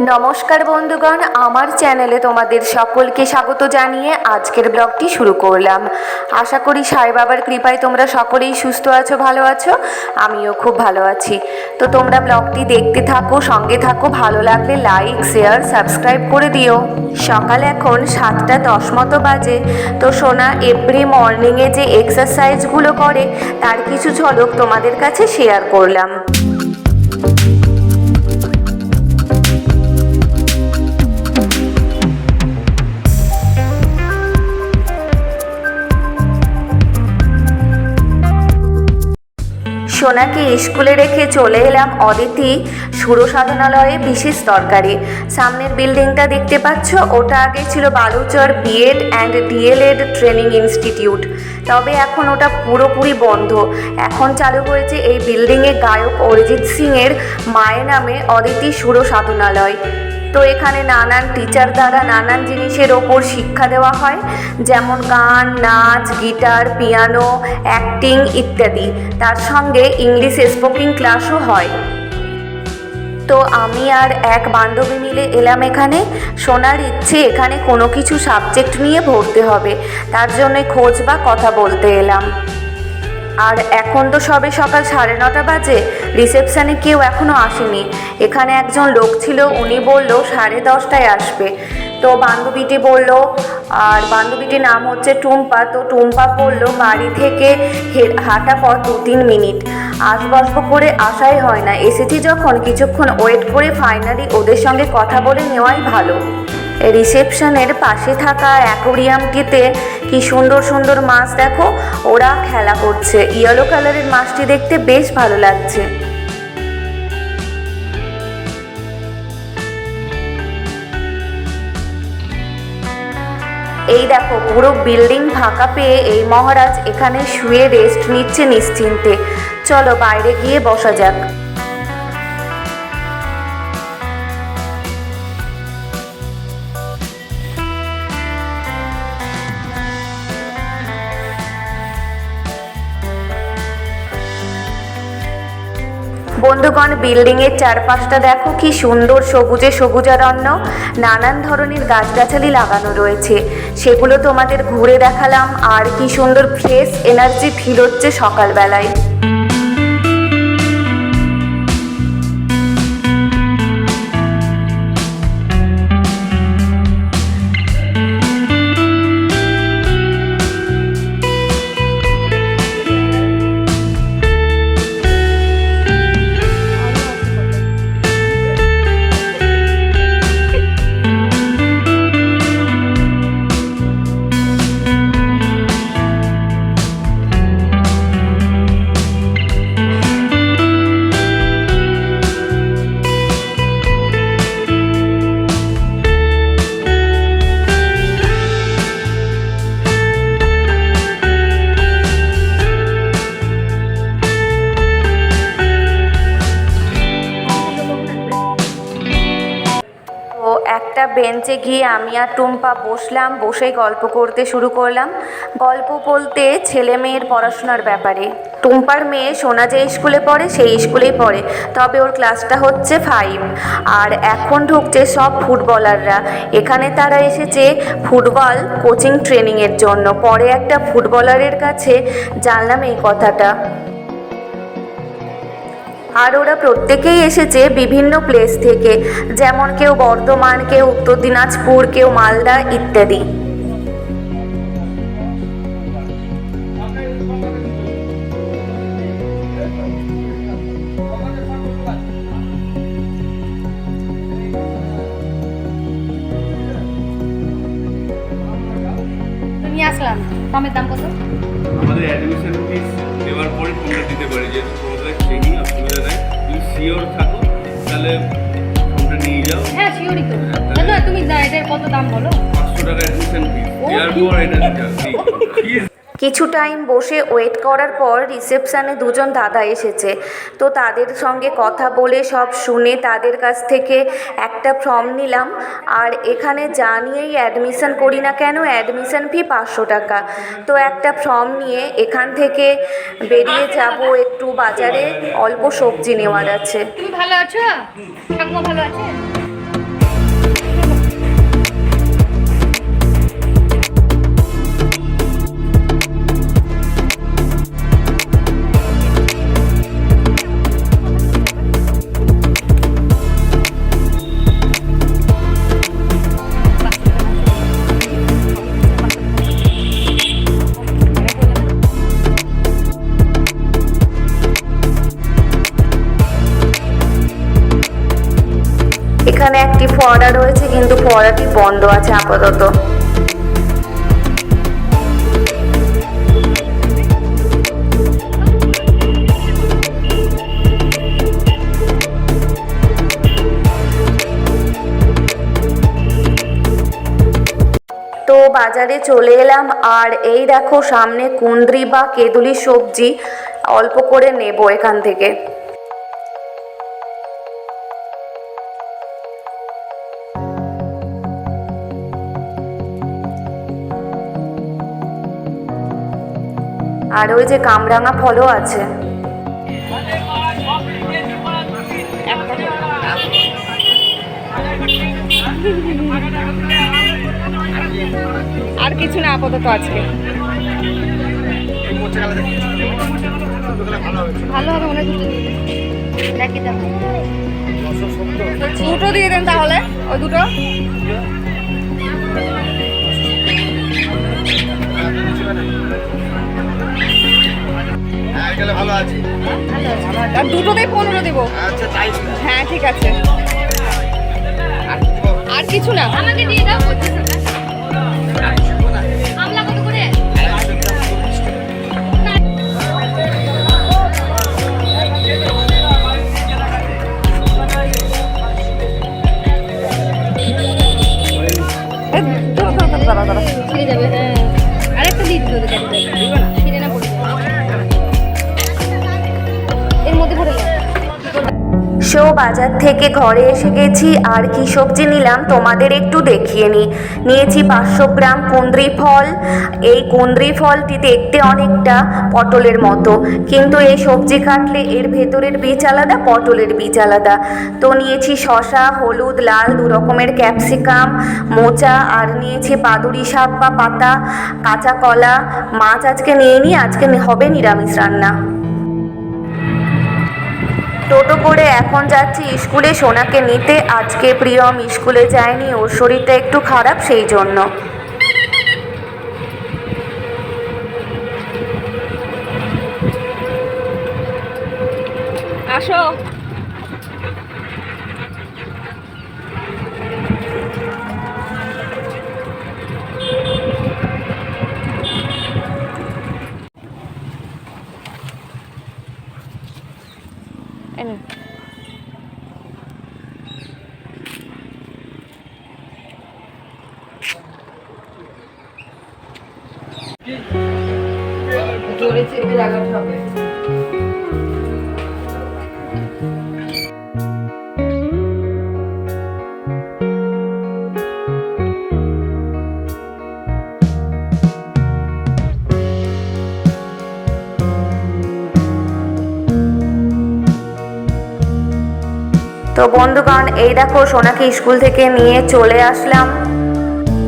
নমস্কার বন্ধুগণ, আমার চ্যানেলে তোমাদের সকলকে স্বাগত জানিয়ে আজকের ব্লগটি শুরু করলাম। আশা করি সাই বাবার কৃপায় তোমরা সকলেই সুস্থ আছো, ভালো আছো, আমিও খুব ভালো আছি। তো তোমরা ব্লগটি দেখতে থাকো, সঙ্গে থাকো, ভালো লাগলে লাইক, শেয়ার, সাবস্ক্রাইব করে দিও। সকাল এখন সাতটা দশ মতো বাজে। তো সোনা এভরি মর্নিংয়ে যে এক্সারসাইজগুলো করে, তার কিছু ঝলক তোমাদের কাছে শেয়ার করলাম। সোনাকে স্কুলে রেখে চলে এলাম অদিতি সুর সাধনালয়ে বিশেষ তরকারি। সামনের বিল্ডিংটা দেখতে পাচ্ছ, ওটা আগে ছিল Baluchar B Ed and D El Ed training institute তবে এখন ওটা পুরোপুরি বন্ধ। এখন চালু হয়েছে এই বিল্ডিংয়ে গায়ক অরিজিৎ সিংয়ের মায়ের নামে অদিতি সুরসাধনালয়। তো এখানে নানান টিচার দ্বারা নানান জিনিসের ওপর শিক্ষা দেওয়া হয়। যেমন গান, নাচ, গিটার, পিয়ানো অ্যাক্টিং ইত্যাদি। তার সঙ্গে ইংলিশ স্পোকিং ক্লাসও হয়। তো আমি আর এক বান্ধবী মিলে এলাম এখানে। শোনার ইচ্ছে, এখানে কোনো কিছু সাবজেক্ট নিয়ে ভর্তি হবে। তার জন্য খোঁজ বা কথা বলতে এলাম। আর এখন তো সবে সকাল সাড়ে নটা বাজে। রিসেপশানে কেউ এখনও আসেনি। এখানে একজন লোক ছিল, উনি বলল সাড়ে দশটায় আসবে। তো বান্ধবীটি বলল, আর বান্ধবীটির নাম হচ্ছে টুম্পা। তো টুম্পা বলল, বাড়ি থেকে হাঁটা পথ দু তিন মিনিট। আসবসব করে আসাই হয় না। এসেছি যখন, কিছুক্ষণ ওয়েট করে ফাইনালি ওদের সঙ্গে কথা বলে নেওয়াই ভালো। রিসেপশনের পাশে থাকা অ্যাকোরিয়ামটিতে কি সুন্দর সুন্দর মাছ দেখো, ওরা খেলা করছে। ইয়েলো কালারের মাছটি দেখতে বেশ ভালো লাগছে। এই দেখো, পুরো বিল্ডিং ফাঁকা পেয়ে এই মহারাজ এখানে শুয়ে রেস্ট নিচ্ছে নিশ্চিন্তে। চলো বাইরে গিয়ে বসা যাক। বন্ধুগণ, বিল্ডিংয়ের চারপাশটা দেখো কি সুন্দর সবুজে সবুজারণ্য। নানান ধরনের গাছগাছালি লাগানো রয়েছে। সেগুলো তোমাদের ঘুরে দেখালাম। আর কি সুন্দর ফ্রেশ এনার্জি ফিল হচ্ছে সকালবেলায়। বেঞ্চে গিয়ে আমি আর টুম্পা বসলাম, বসেই গল্প করতে শুরু করলাম। গল্প বলতে ছেলে মেয়ের পড়াশোনার ব্যাপারে। টুম্পার মেয়ে সোনা যে স্কুলে পড়ে, সেই স্কুলেই পড়ে। তবে ওর ক্লাসটা হচ্ছে ফাইভ আর এখন ঢুকছে সব ফুটবলাররা। এখানে তারা এসেছে ফুটবল কোচিং ট্রেনিংয়ের জন্য। পরে একটা ফুটবলারের কাছে জানলাম এই কথাটা। আর ওরা প্রত্যেকেই এসেছে বিভিন্ন প্লেস থেকে। যেমন কেউ বর্ধমান কেউ উত্তর দিনাজপুর কেউ মালদা ইত্যাদি। নিয়ে আসলাম। কমের দাম কত? আমাদের অ্যাডমিশন ফিস দেওয়ার পরে তোমরা দিতে পারি যেহেতু শিওর থাকো তাহলে ফোনটা নিয়ে যাও। হ্যাঁ শিওরই তো। না তুমি যা এটার কত দাম বলো? পাঁচশো টাকা অ্যাডমিশন ফিস ও, দেওয়ার ঠিক পর এটা ফিস কিছু টাইম বসে ওয়েট করার পর রিসেপশানে দুজন দাদা এসেছে। তো তাদের সঙ্গে কথা বলে সব শুনে তাদের কাছ থেকে একটা ফর্ম নিলাম। আর এখানে যা নিয়েই অ্যাডমিশন করি না কেন অ্যাডমিশন ফি পাঁচশো টাকা। তো একটা ফর্ম নিয়ে এখান থেকে বেরিয়ে যাব একটু বাজারে। অল্প সবজি নেওয়ার আছে। তুমি ভালো আছো? ভালো আছে এখানে একটি ফোয়ারা রয়েছে, কিন্তু ফোয়ারাটি বন্ধ আছে আপাতত। তো বাজারে চলে এলাম, আর এই দেখো সামনে কুন্দ্রি বা কেদুলি সবজি অল্প করে নেব এখান থেকে। আর ওই যে কামরাঙা ফলও আছে। আর কিছু না, আপাতত আজকে। ভালো হবে, মনে দুটো দিয়ে দেন। তাহলে ওই দুটো। হ্যাঁ গেলে ভালো আছে। আর দুটোতেই পনেরো দেবো। আচ্ছা তাই হ্যাঁ ঠিক আছে। আর কিছু না। আমাকে দিয়ে দাও। আমলা কত করে? ছিঁড়ে যাবে হ্যাঁ। শো বাজার থেকে ঘরে এসে গেছি। আর কি সবজি নিলাম, তোমাদের একটু দেখিয়ে নিই নিয়েছি পাঁচশো গ্রাম কুন্দ্রি ফল। এই কুন্দ্রি ফলটি দেখতে অনেকটা পটলের মতো। কিন্তু এই সবজি কাটলে এর ভেতরের বীজ আলাদা, পটলের বীজ আলাদা। তো নিয়েছি শশা হলুদ, লাল, দু রকমের ক্যাপসিকাম, মোচা। আর নিয়েছি পাদুরি শাক বা পাতা, কাঁচা কলা। মাছ আজকে নিয়ে নিই আজকে হবে নিরামিষ রান্না। টোটো করে এখন যাচ্ছি স্কুলে। সোনাকে নিতে আজকে প্রিয়ম স্কুলে যায়নি। ওর শরীরটা একটু খারাপ সেই জন্য। আসো। লাগাতে হবে। তো বন্ধুগণ এই দেখো সোনাকে স্কুল থেকে নিয়ে চলে আসলাম।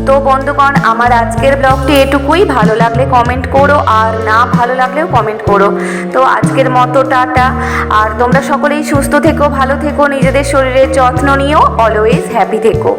তো বন্ধুগণ, আমার আজকের ব্লগটি এটুকুই। ভালো লাগলে কমেন্ট করো, আর না ভালো লাগলেও কমেন্ট করো। তো আজকের মতো টাটা। আর তোমরা সকলেই সুস্থ থেকো, ভালো থেকো, নিজেদের শরীরের যত্ন নিও। অলওয়েজ হ্যাপি থেকো।